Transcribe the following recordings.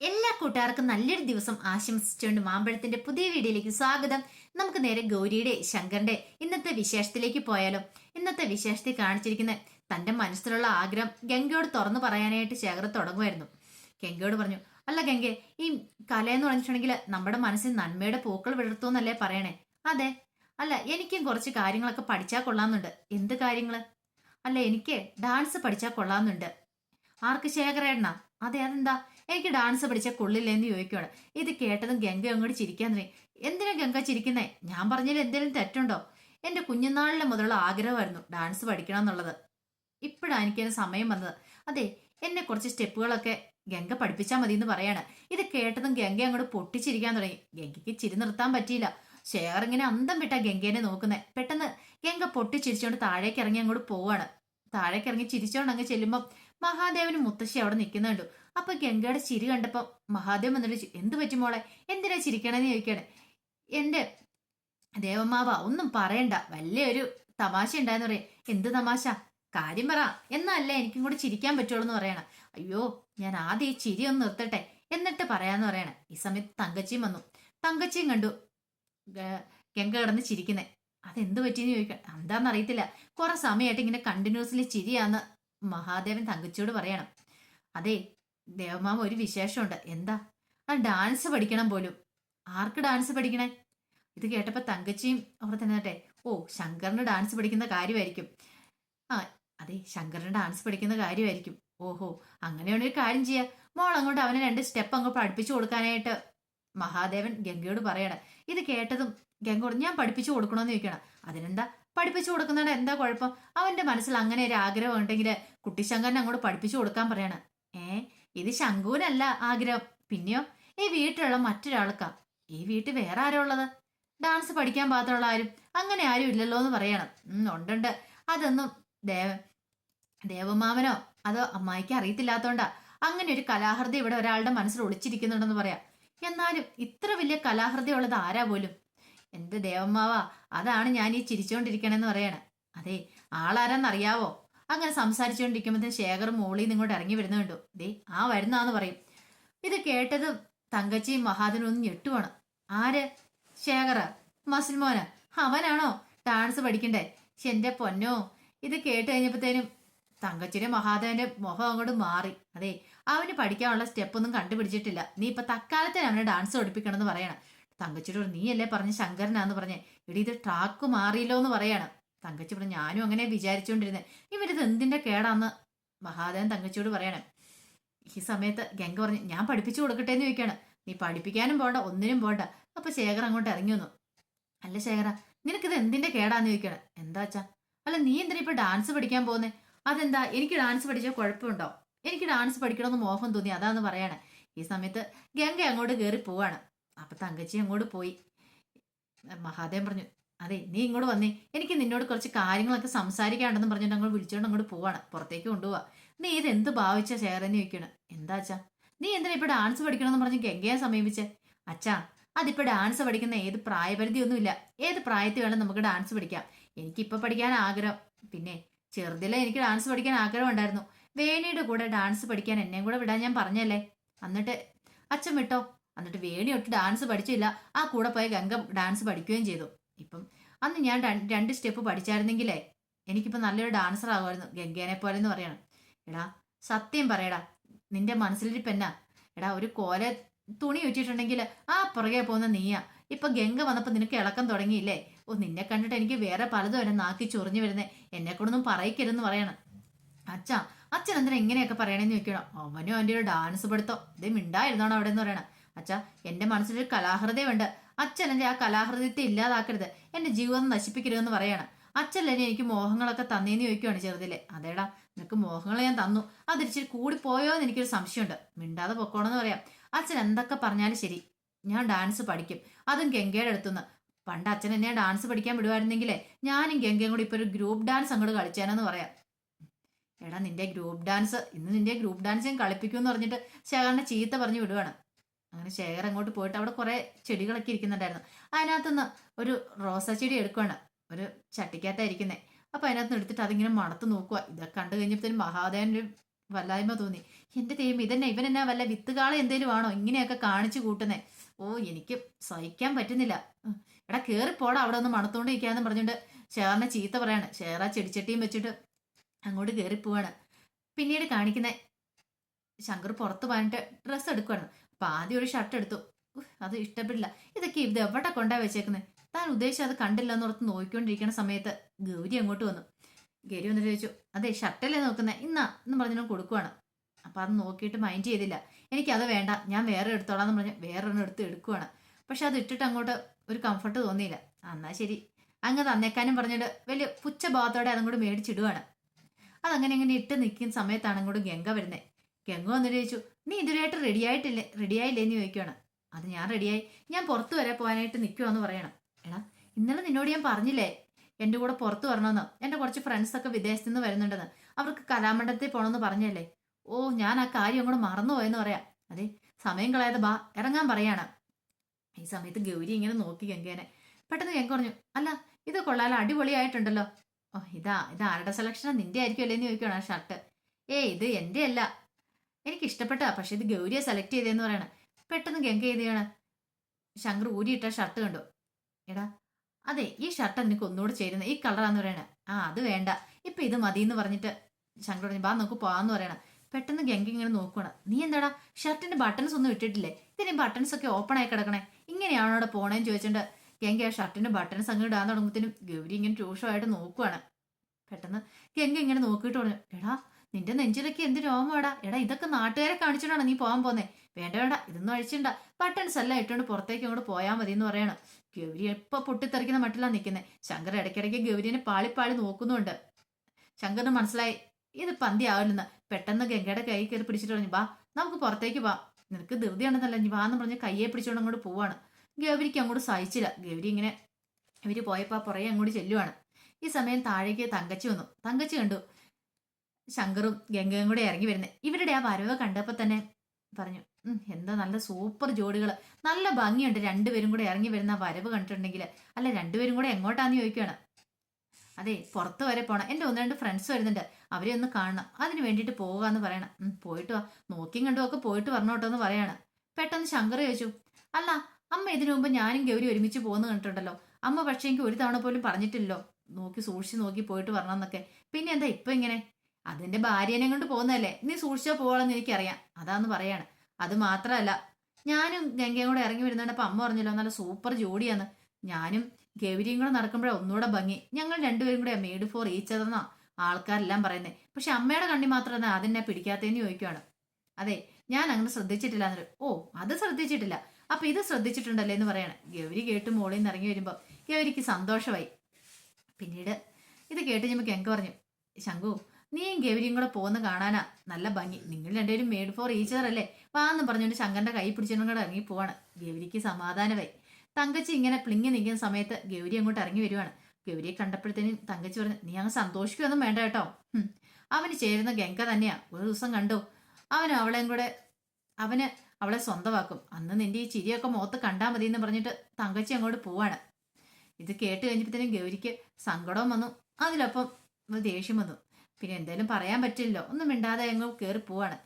എല്ലാ കൂട്ടുകാർക്കും നല്ലൊരു ദിവസം ആശംസിച്ചുകൊണ്ട് മാമ്പഴത്തിന്റെ പുതിയ വീഡിയോയിലേക്ക് സ്വാഗതം. നമുക്ക് നേരെ ഗൗരിയുടെ ശങ്കറിന്റെ ഇന്നത്തെ വിശേഷത്തിലേക്ക് പോയാലോ. ഇന്നത്തെ വിശേഷത്തിൽ കാണിച്ചിരിക്കുന്ന തന്റെ മനസ്സിലുള്ള ആഗ്രഹം ഗംഗയോട് തുറന്നു പറയാനായിട്ട് ശേഖർ തുടങ്ങുമായിരുന്നു. ഗംഗയോട് പറഞ്ഞു അല്ല ഗംഗെ ഈ കലയെന്ന് പറഞ്ഞിട്ടുണ്ടെങ്കിൽ നമ്മുടെ മനസ്സിൽ നന്മയുടെ പൂക്കൾ വിടർത്തുമെന്നല്ലേ പറയണേ? അതെ. അല്ല എനിക്കും കുറച്ച് കാര്യങ്ങളൊക്കെ പഠിച്ചാൽ കൊള്ളാമെന്നുണ്ട്. എന്ത് കാര്യങ്ങൾ അല്ല എനിക്ക് ഡാൻസ് പഠിച്ചാൽ കൊള്ളാമെന്നുണ്ട്. ആർക്ക് ശേഖരേണ്ണ അതെ അതെന്താ? എനിക്ക് ഡാൻസ് പഠിച്ച കൊള്ളില്ലെന്ന് ചോദിക്കുവാണ്. ഇത് കേട്ടതും ഗംഗ അങ്ങോട്ട് ചിരിക്കാൻ തുടങ്ങി. എന്തിനാ ഗംഗ ചിരിക്കുന്നേ? ഞാൻ പറഞ്ഞതിൽ എന്തെങ്കിലും തെറ്റുണ്ടോ? എന്റെ കുഞ്ഞുനാളിലെ മുതലുള്ള ആഗ്രഹമായിരുന്നു ഡാൻസ് പഠിക്കണം എന്നുള്ളത് ഇപ്പോഴാണ് എനിക്കതിന് സമയം വന്നത്. അതെ എന്നെ കുറച്ച് സ്റ്റെപ്പുകളൊക്കെ ഗംഗ പഠിപ്പിച്ചാൽ മതി എന്ന് പറയാണ്. ഇത് കേട്ടതും ഗംഗ അങ്ങോട്ട് പൊട്ടിച്ചിരിക്കാൻ തുടങ്ങി. ഗംഗയ്ക്ക് ചിരി നിർത്താൻ പറ്റിയില്ല. ഷെയർ ഇങ്ങനെ അന്തം വിട്ടാ ഗംഗേനെ നോക്കുന്നേ. പെട്ടെന്ന് ഗംഗ പൊട്ടിച്ചിരിച്ചോണ്ട് താഴേക്ക് ഇറങ്ങി അങ്ങോട്ട് പോവാണ്. താഴേക്ക് ഇറങ്ങി ചിരിച്ചോണ്ട് അങ്ങ് ചെല്ലുമ്പം മഹാദേവനും മുത്തശ്ശി അവിടെ നിൽക്കുന്നുണ്ട്. അപ്പൊ ഗംഗയുടെ ചിരി കണ്ടപ്പോ മഹാദേവൻ വന്നിട്ട് എന്ത് പറ്റി മോളെ? എന്തിനാ ചിരിക്കണെന്ന് ചോദിക്കണെ. എന്റെ ദേവമാവ ഒന്നും പറയണ്ട. വലിയൊരു തമാശ ഉണ്ടായെന്ന് പറയാം. എന്ത് തമാശ? കാര്യം പറ. എന്നല്ല എനിക്കും കൂടി ചിരിക്കാൻ പറ്റുള്ളൂ എന്ന് പറയണം. അയ്യോ ഞാൻ ആദ്യം ഈ ചിരി ഒന്ന് നിർത്തട്ടെ. എന്നിട്ട് പറയാന്ന് പറയണം. ഈ സമയത്ത് തങ്കച്ചിയും വന്നു. തങ്കച്ചിയും കണ്ടു. ഗംഗ കിടന്ന് ചിരിക്കുന്നേ. അതെന്ത് പറ്റിയെന്ന് ചോദിക്കാം എന്താണെന്ന് അറിയത്തില്ല കുറെ സമയമായിട്ട് ഇങ്ങനെ കണ്ടിന്യൂസ്ലി ചിരിയാന്ന് മഹാദേവൻ തങ്കച്ചിയോട് പറയണം. അതെ ദേവമാമ ഒരു വിശേഷമുണ്ട്. എന്താ? ആ ഡാൻസ് പഠിക്കണം പോലും. ആർക്ക് ഡാൻസ് പഠിക്കണേ? ഇത് കേട്ടപ്പോ തങ്കച്ചിയും അവിടെ തന്നെ ഓ ശങ്കറിന് ഡാൻസ് പഠിക്കുന്ന കാര്യമായിരിക്കും. ആ അതെ ശങ്കറിന് ഡാൻസ് പഠിക്കുന്ന കാര്യമായിരിക്കും. ഓഹോ അങ്ങനെയാണെങ്കിൽ ഒരു കാര്യം ചെയ്യാ. മോൾ അങ്ങോട്ട് അവനെ രണ്ട് സ്റ്റെപ്പ് അങ്ങോട്ട് പഠിപ്പിച്ചു കൊടുക്കാനായിട്ട് മഹാദേവൻ ഗംഗയോട് പറയണം. ഇത് കേട്ടതും ഗംഗോട് ഞാൻ പഠിപ്പിച്ചു കൊടുക്കണമെന്ന് ചോദിക്കണം. അതിനെന്താ? പഠിപ്പിച്ചു കൊടുക്കുന്നതിന് എന്താ കുഴപ്പം? അവന്റെ മനസ്സിൽ അങ്ങനെ ഒരു ആഗ്രഹം ഉണ്ടെങ്കിൽ കുട്ടിശങ്കരനെ അങ്ങോട്ട് പഠിപ്പിച്ചു കൊടുക്കാൻ പറയണം. ഏ ഇത് ശങ്കുവിനല്ല ആഗ്രഹം. പിന്നെയോ ഈ വീട്ടിലുള്ള മറ്റൊരാൾക്കാ. ഈ വീട്ടിൽ വേറെ ആരോ ഉള്ളത്? ഡാൻസ് പഠിക്കാൻ പാത്രമുള്ള ആരും അങ്ങനെ ആരും ഇല്ലല്ലോ എന്ന് പറയണം. ഉണ്ടുണ്ട്. അതൊന്നും ദേവ ദേവമാമനോ അതോ അമ്മായിക്ക് അറിയത്തില്ലാത്തോണ്ടാ. അങ്ങനെ ഒരു കലാഹൃതി ഇവിടെ ഒരാളുടെ മനസ്സിൽ ഒളിച്ചിരിക്കുന്നുണ്ടെന്ന് പറയാം. എന്നാലും ഇത്ര വലിയ കലാഹൃതി ഉള്ളത് ആരാ പോലും? എന്റെ ദേവമ്മാവാ? അതാണ് ഞാൻ ഈ ചിരിച്ചോണ്ടിരിക്കണെന്ന് പറയണേ. അതെ ആളാരെന്നറിയാവോ? അങ്ങനെ സംസാരിച്ചുകൊണ്ടിരിക്കുമ്പോൾ ശേഖർ മോളിൽ ഇങ്ങോട്ട് ഇറങ്ങി വരുന്ന കണ്ടു. ദേ ആ വരുന്നാന്ന് പറയും. ഇത് കേട്ടത് തങ്കച്ചിയും മഹാദനും ഒന്ന് ഞെട്ടുവാണ്. ആര്? ശേഖർ. മസിൽ മോന. അവനാണോ? ഡാൻസ് പഠിക്കണ്ടേ. പക്ഷെ എന്റെ പൊന്നോ. ഇത് കേട്ട് കഴിഞ്ഞപ്പോഴത്തേനും തങ്കച്ചിയുടെ മഹാദേവന്റെ മുഖം അങ്ങോട്ട് മാറി. അതെ അവന് പഠിക്കാനുള്ള സ്റ്റെപ്പൊന്നും കണ്ടുപിടിച്ചിട്ടില്ല. നീ ഇപ്പൊ അവനെ ഡാൻസ് പഠിപ്പിക്കണം എന്ന് പറയണം. തങ്കച്ചിയോട് നീയല്ലേ പറഞ്ഞ ശങ്കരനാന്ന് പറഞ്ഞേ. എടി ഇത് ട്രാക്ക് മാറിയില്ലോ എന്ന് പറയാണ്. തങ്കച്ചി പറഞ്ഞു ഞാനും അങ്ങനെ വിചാരിച്ചുകൊണ്ടിരുന്നത് ഇവരിത് എന്തിന്റെ കേടാന്ന് മഹാദേവൻ തങ്കച്ചിയോട് പറയണം. ഈ സമയത്ത് ഗംഗ പറഞ്ഞു ഞാൻ പഠിപ്പിച്ചു കൊടുക്കട്ടെ എന്ന് ചോദിക്കാണ്. നീ പഠിപ്പിക്കാനും പോണ്ട ഒന്നിനും പോണ്ട. അപ്പൊ ശേഖർ അങ്ങോട്ട് ഇറങ്ങി വന്നു. അല്ല ശേഖര നിനക്കിത് എന്തിന്റെ കേടാന്ന് ചോദിക്കണം. എന്താ അച്ഛാ? അല്ല നീ എന്തിനാ ഇപ്പൊ ഡാൻസ് പഠിക്കാൻ പോകുന്നേ അതെന്താ എനിക്ക് ഡാൻസ് പഠിച്ചാൽ കുഴപ്പമുണ്ടോ? എനിക്ക് ഡാൻസ് പഠിക്കണമെന്ന് മോഹം തോന്നി അതാന്ന് പറയാണ്. ഈ സമയത്ത് ഗംഗ അങ്ങോട്ട് കയറി പോവാണ്. അപ്പൊ തങ്കച്ചി അങ്ങോട്ട് പോയി. മഹാദേവൻ പറഞ്ഞു അതെ നീ ഇങ്ങോട്ട് വന്നേ. എനിക്ക് നിന്നോട് കുറച്ച് കാര്യങ്ങളൊക്കെ സംസാരിക്കാണ്ടെന്ന് പറഞ്ഞിട്ട് അങ്ങോട്ട് വിളിച്ചുകൊണ്ട് അങ്ങോട്ട് പോവാണ്. പുറത്തേക്ക് കൊണ്ടുപോവാ. നീ ഇത് എന്ത് ഭാവിച്ച ഷെയറെന്ന് ചോദിക്കണം? എന്താ അച്ഛാ? നീ എന്തിനാ ഇപ്പൊ ഡാൻസ് പഠിക്കണമെന്ന് പറഞ്ഞ് ഗംഗയെ സമീപിച്ചേ? അച്ഛാ അതിപ്പോ ഡാൻസ് പഠിക്കുന്ന ഏത് പ്രായപരിധി ഒന്നുമില്ല ഏത് പ്രായത്തിൽ വേണം നമുക്ക് ഡാൻസ് പഠിക്കാം? എനിക്കിപ്പോൾ പഠിക്കാൻ ആഗ്രഹം. പിന്നെ ചെറുതിലെ എനിക്ക് ഡാൻസ് പഠിക്കാൻ ആഗ്രഹം ഉണ്ടായിരുന്നു. വേണിയുടെ കൂടെ ഡാൻസ് പഠിക്കാൻ എന്നെയും കൂടെ വിടാൻ ഞാൻ പറഞ്ഞല്ലേ? എന്നിട്ട് അച്ഛൻ വിട്ടോ? എന്നിട്ട് വേണി ഒട്ട് ഡാൻസ് പഠിച്ചില്ല. ആ കൂടെ പോയ ഗംഗ ഡാൻസ് പഠിക്കുകയും ചെയ്തു. ഇപ്പം അന്ന് ഞാൻ രണ്ട് സ്റ്റെപ്പ് പഠിച്ചായിരുന്നെങ്കിലേ എനിക്കിപ്പോൾ നല്ലൊരു ഡാൻസർ ആകുമായിരുന്നു ഗംഗേനെ പോലെ എന്ന് പറയണം. എടാ സത്യം പറയടാ. നിന്റെ മനസ്സിലിരിപ്പ് എന്നാ എടാ ഒരു കോല തുണി വെച്ചിട്ടുണ്ടെങ്കിൽ ആ പുറകെ പോകുന്ന നീയാ. ഇപ്പൊ ഗംഗ വന്നപ്പോൾ നിനക്ക് ഇളക്കം തുടങ്ങിയില്ലേ? ഓ നിന്നെ കണ്ടിട്ട് എനിക്ക് വേറെ പലതും എന്നെ നാക്കി ചൊറിഞ്ഞു വരുന്നേ. എന്നെ കൊണ്ടൊന്നും പറയിക്കരുതെന്ന് പറയണം. അച്ഛാ അച്ഛൻ എന്തിനാ ഇങ്ങനെയൊക്കെ പറയണേന്ന് ചോദിക്കണം. അവനും അവന്റെ ഒരു ഡാൻസ് പഠിത്തം. ഇതേ മിണ്ടായിരുന്നോണോ അവിടെ എന്ന് പറയണം. അച്ഛാ എന്റെ മനസ്സിലൊരു കലാഹൃദയമുണ്ട്. അച്ഛൻ എന്റെ ആ കലാഹൃദയത്തെ ഇല്ലാതാക്കരുത്. എന്റെ ജീവിതം നശിപ്പിക്കരുതെന്ന് പറയാണ്. അച്ഛനല്ലേ എനിക്ക് മോഹങ്ങളൊക്കെ തന്നേന്ന് ചോദിക്കുവാണ് ചെറുതിലെ. അതേടാ നിനക്ക് മോഹങ്ങൾ ഞാൻ തന്നു. അത് ഇച്ചിരി കൂടി പോയോ എന്ന് എനിക്കൊരു സംശയമുണ്ട്. മിണ്ടാതെ പൊക്കോണെന്ന് പറയാം. അച്ഛൻ എന്തൊക്കെ പറഞ്ഞാലും ശരി. ഞാൻ ഡാൻസ് പഠിക്കും. അതും ഗംഗയുടെ അടുത്തുനിന്ന്. പണ്ട് അച്ഛൻ എന്നെ ഡാൻസ് പഠിക്കാൻ വിടുവായിരുന്നെങ്കിലേ ഞാനും ഗംഗയും കൂടി ഇപ്പൊ ഒരു ഗ്രൂപ്പ് ഡാൻസ് അങ്ങോട്ട് കളിച്ചേനെന്ന് പറയാം. എടാ നിന്റെ ഗ്രൂപ്പ് ഡാൻസ്. ഇന്ന് നിന്റെ ഗ്രൂപ്പ് ഡാൻസ് ഞാൻ കളിപ്പിക്കുമെന്ന് പറഞ്ഞിട്ട് ശേഖരനെ ചീത്ത പറഞ്ഞു വിടുവാണ്. അങ്ങനെ ശേഖർ അങ്ങോട്ട് പോയിട്ട് അവിടെ കുറെ ചെടികളൊക്കെ ഇരിക്കുന്നുണ്ടായിരുന്നു. അതിനകത്തുനിന്ന് ഒരു റോസാ ചെടി എടുക്കുവാണ്. ഒരു ചട്ടിക്കകത്തായിരിക്കുന്നേ അപ്പൊ അതിനകത്ത് എടുത്തിട്ട് അതിങ്ങനെ മണത്ത് നോക്കുക ഇതൊക്കെ കണ്ടു കഴിഞ്ഞപ്പോഴത്തേനും മഹാദേവൻ ഒരു വല്ലായ്മ തോന്നി. എന്റെ ദൈവം ഇതന്നെ ഇവൻ എന്നാ വല്ല വിത്തുകാളെ എന്തേലും ആണോ? ഇങ്ങനെയൊക്കെ കാണിച്ചു കൂട്ടുന്നേ. ഓ എനിക്ക് സഹിക്കാൻ പറ്റുന്നില്ല. എടാ കേറിപ്പോടാ അവിടെ ഒന്ന് മണത്തോണ്ടിരിക്കാന്ന് പറഞ്ഞിട്ട് ഷേറിനെ ചീത്ത പറയാണ്. ഷേറ ചെടിച്ചട്ടിയും വെച്ചിട്ട് അങ്ങോട്ട് കയറിപ്പോവാണ് പിന്നീട് കാണിക്കുന്ന ശങ്കർ പുറത്ത് പോയിട്ട് ഡ്രസ്സ് എടുക്കുവാണ്. അപ്പൊ ആദ്യം ഒരു ഷർട്ട് എടുത്തു. അത് ഇഷ്ടപ്പെടില്ല. ഇതൊക്കെ ഇത് എവിടെ കൊണ്ടാ വെച്ചേക്കുന്നത് താൻ ഉദ്ദേശിച്ചത് കണ്ടില്ല എന്നോർത്ത് നോക്കിക്കൊണ്ടിരിക്കുന്ന സമയത്ത് ഗൗരി അങ്ങോട്ട് വന്നു. ഗൗരി വന്നിട്ട് ചോദിച്ചു അതെ ഷർട്ടല്ലേ നോക്കുന്നത് ഇന്നാ എന്ന് പറഞ്ഞു കൊടുക്കുവാണ്. അപ്പൊ അത് നോക്കിയിട്ട് മൈൻഡ് ചെയ്തില്ല. എനിക്കത് വേണ്ട. ഞാൻ വേറെ എടുത്തോളാം എന്ന് പറഞ്ഞു ഒന്ന് എടുത്ത് എടുക്കുവാണ്. പക്ഷെ അത് ഇട്ടിട്ട് അങ്ങോട്ട് ഒരു കംഫർട്ട് തോന്നിയില്ല. എന്നാ ശരി. അങ്ങ് തന്നേക്കാനും പറഞ്ഞിട്ട് വലിയ പുച്ഛഭാവത്തോടെ അതങ്ങോട്ട് മേടിച്ചിടുവാണ്. അതങ്ങനെ ഇങ്ങനെ ഇട്ട് നിൽക്കുന്ന സമയത്താണ് അങ്ങോട്ട് ഗംഗ വരുന്നത് ഗംഗ വന്നിട്ട് ചോദിച്ചു നീ ഇതുവരെയായിട്ട് റെഡി ആയിട്ടില്ലേ റെഡി ആയില്ലേ എന്ന് ചോദിക്കുവാണ്. അത് ഞാൻ റെഡിയായി ഞാൻ പുറത്തു വരെ പോകാനായിട്ട് നിൽക്കുവാന്ന് പറയണം. എടാ ഇന്നലെ നിന്നോട് ഞാൻ പറഞ്ഞില്ലേ എന്റെ കൂടെ പുറത്തു വരണമെന്ന്. എന്റെ കുറച്ച് ഫ്രണ്ട്സൊക്കെ വിദേശത്തു വിദേശത്ത് നിന്ന് വരുന്നുണ്ടെന്ന്. അവർക്ക് കലാമണ്ഡലത്തിൽ പോകണമെന്ന് പറഞ്ഞല്ലേ. ഓ ഞാൻ ആ കാര്യം അങ്ങോട്ട് മറന്നുപോയെന്ന് പറയാം. അതെ സമയം കളയാതെ ബാ ഇറങ്ങാൻ പറയാണ്. ഈ സമയത്ത് ഗൗരി ഇങ്ങനെ നോക്കി ഗംഗേനെ. പെട്ടെന്ന് ഞാൻ പറഞ്ഞു അല്ല ഇത് കൊള്ളാലോ അടിപൊളിയായിട്ടുണ്ടല്ലോ. ഓ ഇതാ ഇത് ആരുടെ സെലക്ഷനാ നിന്റെ ആയിരിക്കും അല്ലേന്ന് ചോദിക്കണം ആ ഷർട്ട് ഏയ് ഇത് എന്റെ അല്ല എനിക്ക് ഇഷ്ടപ്പെട്ടാ പക്ഷെ ഇത് ഗൗരിയെ സെലക്ട് ചെയ്തേന്ന് പറയണ. പെട്ടെന്ന് ഗംഗ ചെയ്തെയാണ് ശങ്കർ ഊരിയിട്ട ഷർട്ട് കണ്ടു. എടാ അതെ ഈ ഷർട്ട് എനിക്ക് ഒന്നുകൂടെ ചേരുന്ന. ഈ കളറാന്ന് പറയണ. ആ അത് വേണ്ട. ഇപ്പൊ ഇത് മതി എന്ന് പറഞ്ഞിട്ട് ശങ്കർ പറഞ്ഞു ബാ നമുക്ക് പോവാന്ന് പറയണ. പെട്ടെന്ന് ഗംഗ ഇങ്ങനെ നോക്കണം നീ എന്താടാ? ഷർട്ടിന്റെ ബട്ടൺസ് ഒന്നും ഇട്ടിട്ടില്ലേ? ഇതിന് ബട്ടൺസ് ഒക്കെ ഓപ്പൺ ആയി കിടക്കണേ. ഇങ്ങനെയാണോ അവിടെ പോണേന്ന് ചോദിച്ചിട്ട് ഗംഗ ആ ഷർട്ടിന്റെ ബട്ടൺസ് അങ്ങ് ഇടാൻ തുടങ്ങുമ്പോഴത്തേനും ഗൗരി ഇങ്ങനെ രൂക്ഷമായിട്ട് നോക്കുവാണ്. പെട്ടെന്ന് ഗംഗ ഇങ്ങനെ നോക്കിയിട്ട് പറഞ്ഞു എടാ നിന്റെ നെഞ്ചിലൊക്കെ എന്ത് രോമാടാ എടാ ഇതൊക്കെ നാട്ടുകാരെ കാണിച്ചിട്ടാണ് നീ പോകാൻ പോന്നെ. വേണ്ട വേണ്ട ഇതൊന്നും അഴിച്ചിണ്ട. ബട്ടൺസ് എല്ലാം ഇട്ടുകൊണ്ട് പുറത്തേക്ക് അങ്ങോട്ട് പോയാൽ മതി എന്ന് പറയണം. ഗൗരി എപ്പോ പൊട്ടിത്തെറിക്കുന്ന മട്ടിലാണ് നിൽക്കുന്നത് ശങ്കർ ഇടയ്ക്കിടയ്ക്ക് ഗൗരിനെ പാളിപ്പാളി നോക്കുന്നുണ്ട്. ശങ്കറിന് മനസ്സിലായി ഇത് പന്തി ആവില്ലെന്ന് പെട്ടെന്ന് ഗംഗയുടെ കൈ കയറി പിടിച്ചിട്ട് പറഞ്ഞു വാ നമുക്ക് പുറത്തേക്ക് വാ നിനക്ക് ധൃതിയാണെന്നല്ല വാ എന്ന് പറഞ്ഞ് കയ്യെ പിടിച്ചുകൊണ്ട് അങ്ങോട്ട് പോവാണ്. ഗൗരിക്ക് അങ്ങോട്ട് സഹിച്ചില്ല. ഗൗരി ഇങ്ങനെ ഇവർ പോയപ്പോ പുറകെ അങ്ങോട്ട് ചെല്ലുവാണ്. ഈ സമയം താഴേക്ക് തങ്കച്ചി വന്നു. തങ്കച്ചി കണ്ടു. ശങ്കറും ഗംഗയും കൂടെ ഇറങ്ങി വരുന്നത് ഇവരുടെ ആ വരവ് കണ്ടപ്പോൾ തന്നെ പറഞ്ഞു എന്താ നല്ല സൂപ്പർ ജോഡികൾ നല്ല ഭംഗിയുണ്ട്. രണ്ടുപേരും കൂടെ ഇറങ്ങി വരുന്ന വരവ് കണ്ടിട്ടുണ്ടെങ്കിൽ. അല്ല രണ്ടുപേരും കൂടെ എങ്ങോട്ടാന്ന് ചോദിക്കുകയാണ് അതെ പുറത്ത് വരെ പോണം. എന്റെ ഒന്ന് രണ്ട് ഫ്രണ്ട്സ് വരുന്നുണ്ട്. അവരെ ഒന്ന് കാണണം. അതിന് വേണ്ടിയിട്ട് പോകാന്ന് പറയണം. പോയിട്ട് വാ. നോക്കിയും കണ്ടും ഒക്കെ പോയിട്ട് വരണോട്ടോ എന്ന് പറയാണ്. പെട്ടെന്ന് ശങ്കർ ചോദിച്ചു അല്ല അമ്മ ഇതിനു മുമ്പ് ഞാനും ഗൗരി ഒരുമിച്ച് പോകുന്ന കണ്ടിട്ടുണ്ടല്ലോ. അമ്മ പക്ഷേ എനിക്ക് ഒരു തവണ പോലും പറഞ്ഞിട്ടില്ലല്ലോ. നോക്കി സൂക്ഷിച്ച് നോക്കി പോയിട്ട് വരണം എന്നൊക്കെ പിന്നെ എന്താ ഇപ്പൊ ഇങ്ങനെ? അതിന്റെ ഭാര്യനെ കൊണ്ട് പോകുന്നതല്ലേ? നീ സൂക്ഷിച്ചാ പോകണമെന്ന് എനിക്കറിയാം. അതാന്ന് പറയാണ്. അത് മാത്രമല്ല ഞാനും ഗംഗയും കൂടെ ഇറങ്ങി വരുന്നുണ്ട് അപ്പൊ അമ്മ പറഞ്ഞല്ലോ നല്ല സൂപ്പർ ജോഡിയാന്ന്. ഞാനും ഗൗരിയും കൂടെ നടക്കുമ്പോഴേ ഒന്നുകൂടെ ഭംഗി. ഞങ്ങൾ രണ്ടുപേരും കൂടെ മെയ്ഡ് ഫോർ ഈച്ച് അതെന്നാ ആൾക്കാരെല്ലാം പറയുന്നത് പക്ഷെ അമ്മയുടെ കണ്ണി മാത്രം അതെന്നെ പിടിക്കാത്തതെന്ന് ചോദിക്കുവാണ്. അതെ ഞാൻ അങ്ങനെ ശ്രദ്ധിച്ചിട്ടില്ല എന്നൊരു ഓ അത് ശ്രദ്ധിച്ചിട്ടില്ല. അപ്പൊ ഇത് ശ്രദ്ധിച്ചിട്ടുണ്ടല്ലേ എന്ന് പറയാണ്. ഗൗരി കേട്ട് മോളിൽ നിന്ന് ഇറങ്ങി വരുമ്പോൾ ഗൗരിക്ക് സന്തോഷമായി. പിന്നീട് ഇത് കേട്ട് ഞമ്മക്ക് ഗംഗ പറഞ്ഞു ശങ്കു നീയും ഗൗരിയും കൂടെ പോകുന്ന കാണാനാ. നല്ല ഭംഗി. നിങ്ങൾ രണ്ടുപേരും മേഡ് ഫോർ ഈച്ചർ അല്ലേ? വാന്ന് പറഞ്ഞുകൊണ്ട് ശങ്കറിന്റെ കൈ പിടിച്ചുകൊണ്ട് കൂടെ ഇറങ്ങി പോവാണ്. ഗൗരിക്ക് സമാധാനമായി. തങ്കച്ചി ഇങ്ങനെ പ്ലിങ്ങി നിൽക്കുന്ന സമയത്ത് ഗൗരി അങ്ങോട്ട് ഇറങ്ങി വരുവാണ്. ഗൗരിയെ കണ്ടപ്പോഴത്തേനും തങ്കച്ചി പറഞ്ഞു നീ അങ്ങ് സന്തോഷിക്കുകയൊന്നും വേണ്ട കേട്ടോ. അവന് ചേരുന്ന ഗംഗ തന്നെയാ. ഒരു ദിവസം കണ്ടു? അവന് അവളെയും കൂടെ അവന് അവളെ സ്വന്തമാക്കും. അന്ന് നിന്റെ ഈ ചിരിയൊക്കെ മുഖത്ത് കണ്ടാൽ മതി എന്ന് പറഞ്ഞിട്ട് തങ്കച്ചി അങ്ങോട്ട് പോവാണ്. ഇത് കേട്ട് കഴിഞ്ഞപ്പോഴത്തേനും ഗൗരിക്ക് സങ്കടവും വന്നു. അതിലൊപ്പം ദേഷ്യം വന്നു. പിന്നെ എന്തേലും പറയാൻ പറ്റില്ലല്ലോ. ഒന്നും മിണ്ടാതെ അങ്ങ് കയറി പോവാണ്.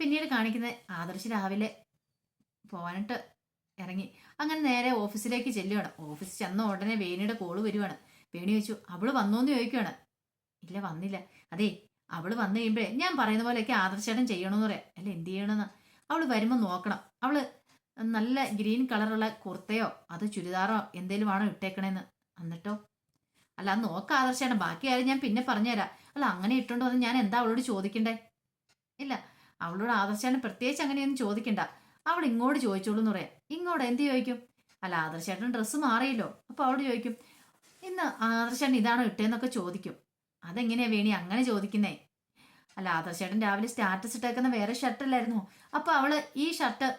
പിന്നീട് കാണിക്കുന്നത് ആദർശ് രാവിലെ പോവാനിട്ട് ഇറങ്ങി. അങ്ങനെ നേരെ ഓഫീസിലേക്ക് ചെല്ലുവാണ്. ഓഫീസിൽ ചെന്ന ഉടനെ വേണിയുടെ കോൾ വരുവാണ്. വേണി ചോദിച്ചു അവൾ വന്നോന്ന് ചോദിക്കുവാണ്. ഇല്ല വന്നില്ല. അതെ അവൾ വന്നു കഴിയുമ്പോഴേ ഞാൻ പറയുന്ന പോലെയൊക്കെ ആദർശേട്ടൻ ചെയ്യണമെന്ന് പറയാം. അല്ല എന്ത് ചെയ്യണമെന്ന് അവൾ വരുമ്പോൾ നോക്കണം. അവൾ നല്ല ഗ്രീൻ കളറുള്ള കുർത്തയോ അത് ചുരിദാറോ എന്തേലും ആണോ ഇട്ടേക്കണേന്ന്. എന്നിട്ടോ? അല്ല നോക്ക ആദർശേട്ടൻ ബാക്കി കാര്യം ഞാൻ പിന്നെ പറഞ്ഞുതരാം. അല്ല അങ്ങനെ ഇട്ടുണ്ടോ എന്ന് ഞാൻ എന്താ അവളോട് ചോദിക്കണ്ടേ? ഇല്ല അവളോട് ആദർശേട്ടൻ പ്രത്യേകിച്ച് അങ്ങനെയൊന്നും ചോദിക്കണ്ട. അവൾ ഇങ്ങോട്ട് ചോദിച്ചോളൂ എന്ന് പറയാം. ഇങ്ങോട്ട് എന്ത് ചോദിക്കും? അല്ല ആദർശേട്ടൻ ഡ്രസ്സ് മാറിയല്ലോ. അപ്പൊ അവളോട് ചോദിക്കും ഇന്ന് ആദർശേട്ടൻ ഇതാണോ ഇട്ടേന്നൊക്കെ ചോദിക്കും. അതെങ്ങനെയാ വേണി അങ്ങനെ ചോദിക്കുന്നേ? അല്ല ആദർശേട്ടൻ രാവിലെ സ്റ്റാറ്റസ് ഇട്ടേക്കുന്ന വേറെ ഷർട്ട് അല്ലായിരുന്നു? അപ്പൊ അവൾ ഈ ഷർട്ട്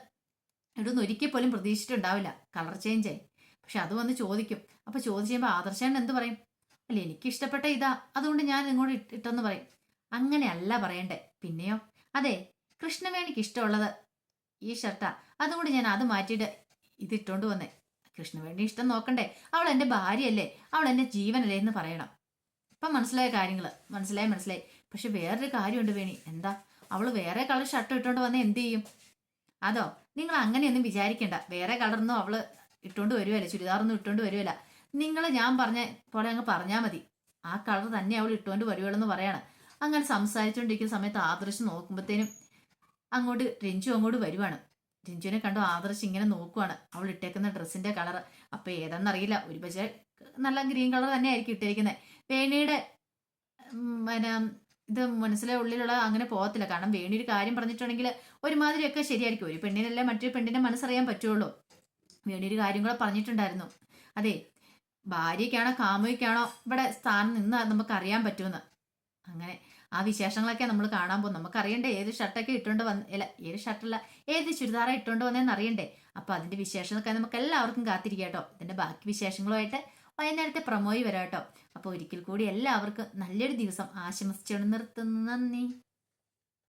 ഇടുന്ന ഒരിക്കൽ പോലും പ്രതീക്ഷിച്ചിട്ടുണ്ടാവില്ല. കളർ ചേഞ്ച് ആയി. പക്ഷെ അത് വന്ന് ചോദിക്കും. അപ്പൊ ചോദിച്ചു കഴിയുമ്പോൾ ആദർശേട്ടൻ എന്ത് പറയും? അല്ല എനിക്ക് ഇഷ്ടപ്പെട്ട ഇതാ. അതുകൊണ്ട് ഞാൻ ഇങ്ങോട്ട് ഇട്ട് ഇട്ടെന്ന് പറയും. അങ്ങനെയല്ല പറയണ്ടേ. പിന്നെയോ? അതെ കൃഷ്ണവേണിക്ക് ഇഷ്ടമുള്ളത് ഈ ഷർട്ടാ. അതുകൊണ്ട് ഞാൻ അത് മാറ്റിയിട്ട് ഇത് ഇട്ടോണ്ട് വന്നേ. കൃഷ്ണവേണി ഇഷ്ടം നോക്കണ്ടേ. അവൾ എന്റെ ഭാര്യയല്ലേ. അവൾ എന്റെ ജീവനല്ലേ എന്ന് പറയണം. ഇപ്പം മനസ്സിലായ കാര്യങ്ങൾ മനസ്സിലായി മനസ്സിലായി. പക്ഷെ വേറൊരു കാര്യമുണ്ട് വേണി. എന്താ? അവൾ വേറെ കളർ ഷർട്ട് ഇട്ടുകൊണ്ട് വന്നാൽ എന്ത് ചെയ്യും? അതോ നിങ്ങൾ അങ്ങനെയൊന്നും വിചാരിക്കേണ്ട. വേറെ കളറൊന്നും അവൾ ഇട്ടുകൊണ്ട് വരുമല്ല ചുരിദാറൊന്നും ഇട്ടുകൊണ്ട് വരുമല്ല നിങ്ങൾ ഞാൻ പറഞ്ഞ പോലെ അങ്ങ് പറഞ്ഞാൽ മതി. ആ കളർ തന്നെ അവൾ ഇട്ടുകൊണ്ട് വരുവുള്ളൂ പറയാണ്. അങ്ങനെ സംസാരിച്ചുകൊണ്ടിരിക്കുന്ന സമയത്ത് ആദർശ് നോക്കുമ്പോഴത്തേനും അങ്ങോട്ട് രഞ്ജു അങ്ങോട്ട് വരുവാണ്. രഞ്ജുവിനെ കണ്ടു ആദർശ് ഇങ്ങനെ നോക്കുവാണ്. അവൾ ഇട്ടേക്കുന്ന ഡ്രസ്സിന്റെ കളർ. അപ്പൊ ഏതാണെന്നറിയില്ല ഒരു പക്ഷേ നല്ല ഗ്രീൻ കളർ തന്നെ ആയിരിക്കും ഇട്ടിരിക്കുന്നത് വേണിയുടെ പിന്നെ ഇത് മനസ്സിലെ ഉള്ളിലുള്ള അങ്ങനെ പോകത്തില്ല. കാരണം വേണി ഒരു കാര്യം പറഞ്ഞിട്ടുണ്ടെങ്കിൽ ഒരുമാതിരിയൊക്കെ ശരിയായിരിക്കും. ഒരു പെണ്ണിനല്ലേ മറ്റൊരു പെണ്ണിന്റെ മനസ്സറിയാൻ പറ്റുള്ളൂ. വേണി ഒരു കാര്യം കൂടെ പറഞ്ഞിട്ടുണ്ടായിരുന്നു. അതെ ഭാര്യയ്ക്കാണോ കാമുകയ്ക്കാണോ ഇവിടെ സ്ഥാനം നിന്ന് നമുക്ക് അറിയാൻ പറ്റുമെന്ന്. അങ്ങനെ ആ വിശേഷങ്ങളൊക്കെ നമ്മൾ കാണാൻ പോകും നമുക്കറിയണ്ടേ ഏത് ഷർട്ടൊക്കെ ഇട്ടുകൊണ്ട് വന്ന് അല്ല ഏത് ഷർട്ടല്ല ഏത് ചുരിദാറ ഇട്ടുകൊണ്ട് വന്നതെന്ന് അറിയണ്ടേ. അപ്പൊ അതിന്റെ വിശേഷങ്ങളൊക്കെ നമുക്ക് എല്ലാവർക്കും കാത്തിരിക്കുക കേട്ടോ. ബാക്കി വിശേഷങ്ങളുമായിട്ട് വൈകുന്നേരത്തെ പ്രമോയി വരാം കേട്ടോ. അപ്പൊ ഒരിക്കൽ കൂടി എല്ലാവർക്കും നല്ലൊരു ദിവസം ആശംസിച്ചുകൊണ്ട് നിർത്തുന്നു. നന്ദി.